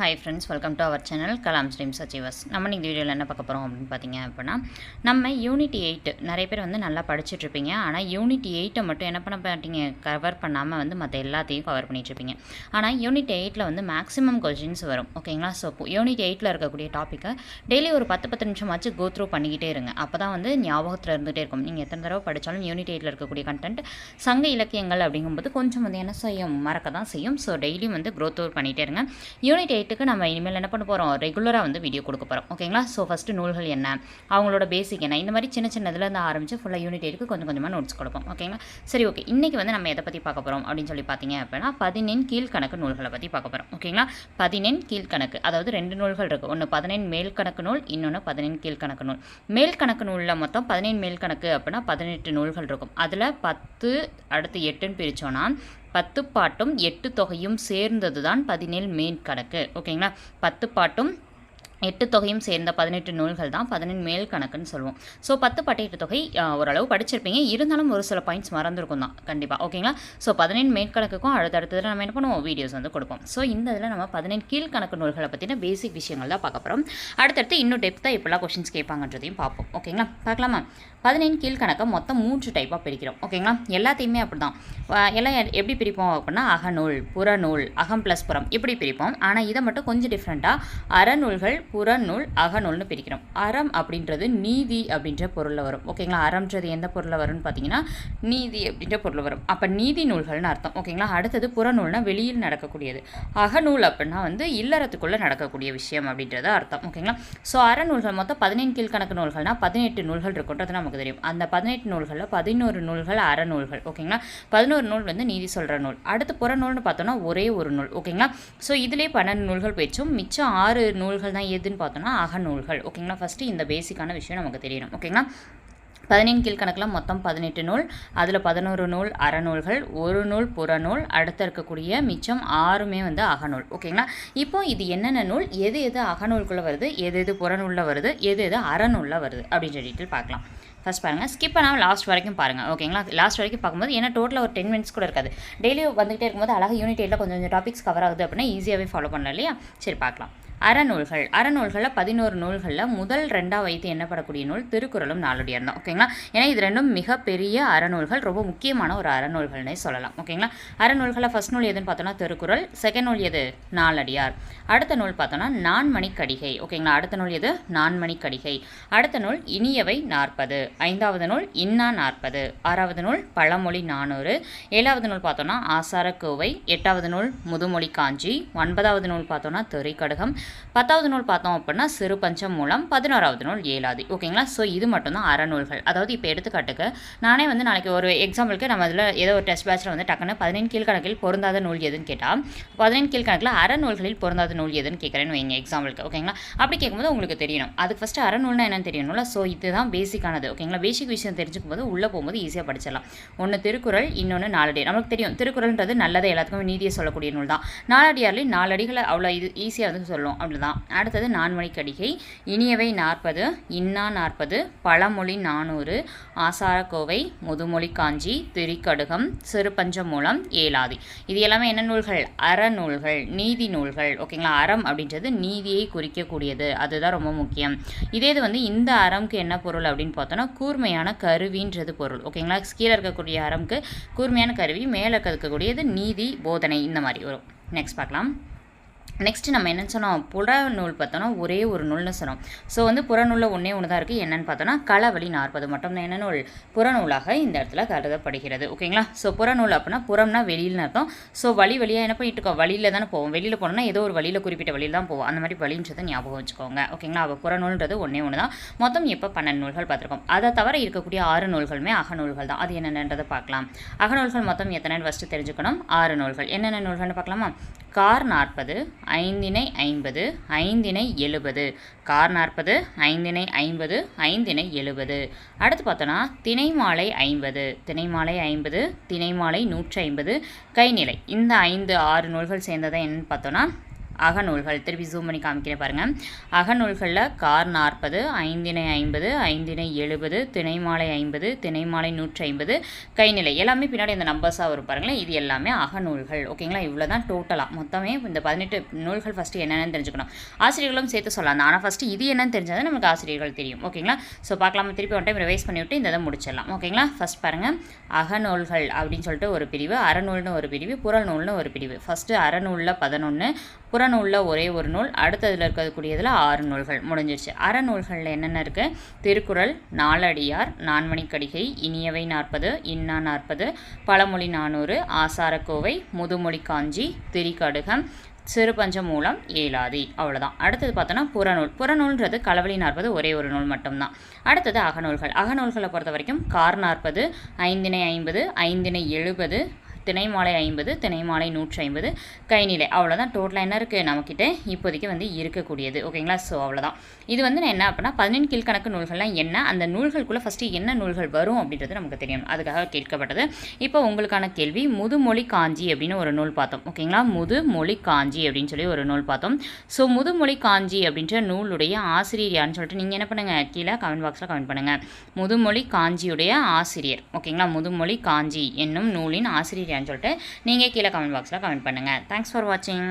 Hi friends welcome to our channel Kalam ஸ்ரீம் சச்சிவஸ் நம்ம இந்த வீடியோவில் என்ன பார்க்க போகிறோம் அப்படின்னு பார்த்தீங்க அப்படின்னா நம்ம யூனிட் எயிட் நிறைய பேர் வந்து நல்லா படிச்சுட்ருப்பீங்க ஆனால் யூனிட் எயிட்டை மட்டும் என்ன பண்ண மாட்டீங்க? கவர் பண்ணாமல் வந்து மற்ற எல்லாத்தையும் கவர் பண்ணிகிட்ருப்பீங்க ஆனால் யூனிட் எயிட்டில் வந்து மேக்ஸிமம் கொஷின்ஸ் வரும். ஓகேங்களா ஸோ யூனிட் எயிட்டில் இருக்கக்கூடிய டாப்பிக்கை டெய்லி ஒரு பத்து பத்து நிமிஷமாச்சு கோ த்ரூ பண்ணிக்கிட்டே இருங்க. அப்போ தான் வந்து ஞாபகத்தில் இருந்துகிட்டே இருக்கும். நீங்கள் எத்தனை தடவை படித்தாலும் யூனிட் எயிட்டில் இருக்கக்கூடிய கண்டென்ட் சங்க இலக்கியங்கள் அப்படிங்கும்போது கொஞ்சம் வந்து என்ன செய்யும்? மறக்க தான் செய்யும். ஸோ டெய்லியும் வந்து க்ரோத் பண்ணிகிட்டே இருங்க. யூனிட் எயிட் ரேட்டுக்கு நம்ம இனிமேல் என்ன பண்ண போகிறோம் ரெகுலராக வந்து வீடியோ கொடுக்க போகிறோம் ஓகேங்களா ஸோ ஃபஸ்ட்டு நூல்கள் என்ன? அவங்களோட பேசிக் என்ன? இந்த மாதிரி சின்ன சின்னதுலேருந்து ஆரம்பித்து ஃபுல்லாக யூனிட் எயிட்டுக்கு கொஞ்சம் கொஞ்சமாக நோட்ஸ் கொடுப்போம். ஓகேங்களா சரி ஓகே இன்றைக்கி வந்து நம்ம எதை பற்றி பார்க்க போகிறோம் அப்படின்னு சொல்லி பார்த்தீங்க அப்படின்னா பதினெண் கீழ்கணக்கு நூல்களை பற்றி பார்க்க போகிறோம் ஓகேங்களா பதினெண் கீழ்கணக்கு. அதாவது ரெண்டு நூல்கள் இருக்குது ஒன்று பதினெண் மேல் கணக்கு நூல் இன்னொன்று பதினெண் கீழ்கணக்கு நூல். மேல் கணக்கு நூலில் மொத்தம் பதினெண் மேல் கணக்கு அப்படின்னா பதினெட்டு நூல்கள் இருக்கும். அதில் பத்து அடுத்து எட்டுன்னு பிரித்தோன்னா பத்து பாட்டும் எட்டு தொகையும் சேர்ந்தது தான் பதினேழு மேல் கணக்கு. ஓகேங்களா பத்து பாட்டும் எட்டு தொகையும் சேர்ந்த பதினெட்டு நூல்கள் தான் பதினெண் மேல் கணக்குன்னு சொல்லுவோம். ஸோ பத்து பாட்டு தொகை ஓரளவு படிச்சிருப்பீங்க. இருந்தாலும் ஒரு சில பாயிண்ட்ஸ் மறந்துருக்கும் தான் கண்டிப்பாக ஓகேங்களா ஸோ பதினெண் மேல் கணக்குக்கும் நம்ம என்ன பண்ணுவோம்? வீடியோஸ் வந்து கொடுப்போம். ஸோ இந்த இதில் நம்ம பதினெண் கீழ்கணக்கு நூல்களை பற்றின பேசிக் விஷயங்கள் தான் பார்க்க போகிறோம் அடுத்தடுத்து இன்னும் டெப்த்தாக இப்போல்லாம் கொஷின்ஸ் கேட்பாங்கன்றதையும் பார்ப்போம். ஓகேங்களா பார்க்கலாமா? பதினெண் கீழ்கணக்கை மொத்தம் மூன்று டைப்பாக பிரிக்கிறோம். ஓகேங்களா எல்லாத்தையுமே அப்படி தான் எல்லாம் எப்படி பிரிப்போம் அப்படின்னா அகநூல் புறநூல் அகம் ப்ளஸ் புறம் இப்படி பிரிப்போம். ஆனால் இதை மட்டும் கொஞ்சம் டிஃப்ரெண்ட்டாக அறநூல்கள் புறநூல் அகநூல்னு பிரிக்கிறோம். அறம் அப்படின்றது நீதி அப்படின்ற பொருளில் வரும். ஓகேங்களா? அறம்ன்றது எந்த பொருளில் வரும்னு பார்த்தீங்கன்னா நீதி அப்படின்ற பொருள் வரும். அப்போ நீதி நூல்கள்னு அர்த்தம். ஓகேங்களா? அடுத்தது புறநூல்னா வெளியில் நடக்கக்கூடியது. அகநூல் அப்படின்னா வந்து இல்லறத்துக்குள்ளே நடக்கக்கூடிய விஷயம் அப்படின்றது அர்த்தம். ஓகேங்களா? ஸோ அறநூல்கள் மொத்தம் பதினெண்டு கீழ்கணக்கு நூல்கள்னா பதினெட்டு நூல்கள் இருக்குன்றது நமக்கு தெரியும். அந்த பதினெட்டு நூல்களில் பதினோரு நூல்கள் அறநூல்கள். ஓகேங்களா? பதினோரு நூல் வந்து நீதி சொல்கிற நூல். அடுத்து புறநூல்னு பார்த்தோன்னா ஒரே ஒரு நூல். ஓகேங்களா? ஸோ இதிலே பன்னெண்டு நூல்கள் போயிடுச்சோம் மிச்சம் ஆறு நூல்கள் தான் எதுன்னு பார்த்தோன்னா அகநூல்கள். ஓகேங்களா? ஃபஸ்ட்டு இந்த பேசிக்கான விஷயம் நமக்கு தெரியணும். ஓகேங்களா? பதினெண் கீழ்கணக்கில் மொத்தம் பதினெட்டு நூல். அதில் பதினோரு நூல் அறநூல்கள் ஒரு நூல் புறநூல் அடுத்து இருக்கக்கூடிய மிச்சம் ஆறுமே வந்து அகநூல். ஓகேங்களா? இப்போ இது என்னென்ன நூல்? எது எது அகநூல்குள்ளே வருது? எது எது புறநூலில் வருது? எது எது அறநூலில் வருது? அப்படின்னு டீட்டெயில் பார்க்கலாம். ஃபஸ்ட் பாருங்கள் ஸ்கிப் பண்ணாமல் லாஸ்ட் வரைக்கும் பாருங்கள் ஓகேங்களா? லாஸ்ட் வரைக்கும் பார்க்கும்போது ஏன்னா டோட்டலாக ஒரு டென் மினிட்ஸ் கூட இருக்காது. டெய்லி வந்துகிட்டே இருக்கும்போது அழகாக யூனிட் எயிட்டில் கொஞ்சம் கொஞ்சம் டாபிக்ஸ் கவர் ஆகுது அப்படின்னா ஈஸியாகவே ஃபாலோ பண்ணலாம் இல்லையா? சரி பார்க்கலாம். அறநூல்கள். அறநூல்களில் பதினோரு நூல்களில் முதல் ரெண்டாக வைத்து எண்ணப்படக்கூடிய நூல் திருக்குறளும் நாளுடையார் தான் ஓகேங்களா? ஏன்னா இது ரெண்டும் மிகப்பெரிய அறநூல்கள். ரொம்ப முக்கியமான ஒரு அறநூல்கள்னே சொல்லலாம். ஓகேங்களா? அறநூல்களில் ஃபஸ்ட் நூல் எதுன்னு பார்த்தோன்னா திருக்குறள். செகண்ட் நூல் எது? நாலடியார். அடுத்த நூல் பார்த்தோன்னா நான்மணிக்கடிகை. ஓகேங்களா? அடுத்த நூல் எது? நான்மணிக்கடிகை. அடுத்த நூல் இனியவை நாற்பது. ஐந்தாவது நூல் இன்னா நாற்பது. ஆறாவது நூல் பழமொழி நானூறு. ஏழாவது நூல் பார்த்தோன்னா ஆசாரக்கோவை எட்டாவது நூல் முதுமொழி காஞ்சி. ஒன்பதாவது நூல் பார்த்தோன்னா திரைக்கடுகம். பத்தாவது நூல் பார்த்தோம் அப்படின்னா சிறு பஞ்சம் மூலம் பதினோராவது நூல் ஏழாதி ஓகேங்களா? ஸோ இது மட்டும்தான் அறநூல்கள் அதாவது இப்போ எடுத்துக்காட்டுக்கு நானே வந்து நாளைக்கு ஒரு எக்ஸாம்பிளுக்கு நம்ம அதில் ஏதோ ஒரு டெஸ்ட் பேட்சில் வந்து டக்குன்னு பதினெண் கீழ்கணக்கில் பொருந்தாத நூல் எதுன்னு கேட்டால் பதினெண் கீழ்கணக்கில் அறநூல்களில் பொருந்தாத நூல் எதுன்னு கேட்குறேன்னு வைங்க எக்ஸாம்பிளுக்கு ஓகேங்களா? அப்படி கேட்கும்போது உங்களுக்கு தெரியணும். அதுக்கு ஃபஸ்ட்டு அறநூல்னா என்னன்னு தெரியணும்ல? ஸோ இதுதான் பேசிக்கானது ஓகேங்களா? பேசிக் விஷயம் தெரிஞ்சுக்கும் போது உள்ளே போகும்போது ஈஸியாக படிச்சிடலாம். ஒன்று திருக்குறள் இன்னொன்று நாலடி. நமக்கு தெரியும். திருக்குறள்ன்றது நல்லதை எல்லாத்துக்கும் நீதியை சொல்லக்கூடிய நூல் தான் நாலடியார்லேயும் நாலடிகளை அவ்வளோ இது ஈஸியாக வந்து சொல்லும். அவ்வளோதான் அடுத்தது நான்மணிக்கடிகை இனியவை நாற்பது இன்னா நாற்பது பழமொழி நானூறு ஆசாரக்கோவை முதுமொழி காஞ்சி திரிக்கடுகம் சிறுபஞ்சம் மூலம் ஏலாதி இது எல்லாமே என்ன நூல்கள்? அறநூல்கள் நீதி நூல்கள். ஓகேங்களா? அறம் அப்படின்றது நீதியை குறிக்கக்கூடியது. அதுதான் ரொம்ப முக்கியம். இதே இது வந்து இந்த அறம்க்கு என்ன பொருள் அப்படின்னு பார்த்தோன்னா கூர்மையான கருவின்றது பொருள். ஓகேங்களா? கீழே இருக்கக்கூடிய அறம்க்கு கூர்மையான கருவி மேலே இருக்கக்கூடியது நீதி போதனை இந்த மாதிரி வரும். நெக்ஸ்ட் பார்க்கலாம். நெக்ஸ்ட்டு நம்ம என்ன சொன்னோம்? புறநூல் பார்த்தோன்னா ஒரே ஒரு நூல்னு சொன்னோம். ஸோ வந்து புறநூலில் ஒன்றே ஒன்று தான் இருக்குது என்னென்னு பார்த்தோன்னா களவழி நாற்பது மட்டும் தான் என்ன நூல்? புறநூலாக இந்த இடத்துல கருதப்படுகிறது. ஓகேங்களா? ஸோ புறநூல் அப்படின்னா புறம்னா வெளியில்னு அர்த்தம். ஸோ வழி வழியாக என்ன பண்ணிட்டு இருக்கோம்? வழியில் தானே போவோம். வெளியில் போனோம்னா ஏதோ ஒரு வழியில் குறிப்பிட்ட வழியில் தான் போவோம். அந்த மாதிரி வழின்றதை ஞாபகம் வச்சுக்கோங்க. ஓகேங்களா? அப்போ புறநூல்ன்றது ஒன்றே ஒன்று தான் மொத்தம் இப்போ பன்னெண்டு நூல்கள் பார்த்துருக்கோம். அதை தவிர இருக்கக்கூடிய ஆறு நூல்களுமே அகநூல்கள் தான். அது என்னென்னன்றதை பார்க்கலாம். அகநூல்கள் மொத்தம் எத்தனை ஃபஸ்ட்டு தெரிஞ்சுக்கணும். ஆறு நூல்கள். என்னென்ன நூல்கள்னு பார்க்கலாமா? கார் நாற்பது ஐந்தினை ஐம்பது ஐந்தினை எழுபது. கார் நாற்பது ஐந்தினை ஐம்பது ஐந்தினை எழுபது. அடுத்து பார்த்தோன்னா திணைமாலை ஐம்பது. திணைமாலை ஐம்பது திணைமாலை நூற்றி ஐம்பது. கைநிலை. இந்த ஐந்து ஆறு நூல்கள் சேர்ந்ததை என்னன்னு பார்த்தோன்னா அகநூல்கள். திருப்பி ஜூம் பண்ணி காமிக்கிறேன் பாருங்கள் அகநூல்களில் கார் நாற்பது ஐந்தினை ஐம்பது ஐந்தினை எழுபது திணைமாலை ஐம்பது திணைமாலை நூற்றி ஐம்பது கைநிலை. எல்லாமே பின்னாடி இந்த நம்பர்ஸாக வரும் பாருங்களேன். இது எல்லாமே அகநூல்கள். ஓகேங்களா? இவ்வளோ தான் டோட்டலாக மொத்தமே இந்த பதினெட்டு நூல்கள் ஃபஸ்ட்டு என்னென்னு தெரிஞ்சுக்கணும். ஆசிரியர்களும் சேர்த்து சொல்லலாம். ஆனால் ஃபஸ்ட்டு இது என்னன்னு தெரிஞ்சால் தான் நமக்கு ஆசிரியர்கள் தெரியும். ஓகேங்களா? ஸோ பார்க்கலாமா? திருப்பி ஒன் டைம் ரிவைஸ் பண்ணிவிட்டு இந்த இதை முடிச்சிடலாம். ஓகேங்களா? ஃபஸ்ட் பாருங்கள் அகநூல்கள் அப்படின்னு சொல்லிட்டு ஒரு பிரிவு அறநூல்னு ஒரு பிரிவு புறநூல்னு ஒரு பிரிவு. ஃபஸ்ட்டு அறநூலில் பதினொன்று புறநூலில் ஒரே ஒரு நூல் அடுத்ததில் இருக்கக்கூடியதில் ஆறு நூல்கள். முடிஞ்சிருச்சு. அறநூல்களில் என்னென்ன இருக்குது திருக்குறள் நாலடியார் நான்மணிக்கடிகை இனியவை நாற்பது இன்னா நாற்பது பழமொழி நானூறு ஆசாரக்கோவை முதுமொழி காஞ்சி திரிகடுகம் சிறுபஞ்சமூலம் ஏலாதி அவ்வளோதான் அடுத்தது பார்த்தோன்னா புறநூல் புறநூல்ன்றது களவழி நாற்பது ஒரே ஒரு நூல் மட்டும்தான். அடுத்தது அகநூல்கள். அகநூல்களை பொறுத்த வரைக்கும் கார் நாற்பது ஐந்தினை ஐம்பது ஐந்தினை எழுபது திணைமாலை ஐம்பது திணைமாலை நூற்றி ஐம்பது கைநிலை அவ்வளோதான் டோட்டலாக என்ன இருக்குது நம்மக்கிட்ட இப்போதைக்கு வந்து இருக்கக்கூடியது. ஓகேங்களா? ஸோ அவ்வளோதான் இது வந்து நான் என்ன அப்படின்னா பதினெண் கீழ்கணக்கு நூல்கள்லாம் என்ன அந்த நூல்களுக்குள்ளே ஃபஸ்ட்டு என்ன நூல்கள் வரும் அப்படின்றது நமக்கு தெரியும். அதுக்காக கேட்கப்பட்டது. இப்போ உங்களுக்கான கேள்வி முதுமொழி காஞ்சி அப்படின்னு ஒரு நூல் பார்த்தோம். ஓகேங்களா? முதுமொழி காஞ்சி அப்படின்னு சொல்லி ஒரு நூல் பார்த்தோம். ஸோ முதுமொழி காஞ்சி அப்படின்ற நூலுடைய ஆசிரியர் யாருன்னு சொல்லிட்டு நீங்கள் என்ன பண்ணுங்கள் கீழே கமெண்ட் பாக்ஸில் கமெண்ட் பண்ணுங்கள் முதுமொழி காஞ்சியுடைய ஆசிரியர். ஓகேங்களா? முதுமொழி காஞ்சி என்னும் நூலின் ஆசிரியர் சொல்லிட்டு நீங்கள் கீழே கமெண்ட் பாக்ஸில் கமெண்ட் பண்ணுங்கள் தேங்க்ஸ் ஃபார் வாட்சிங்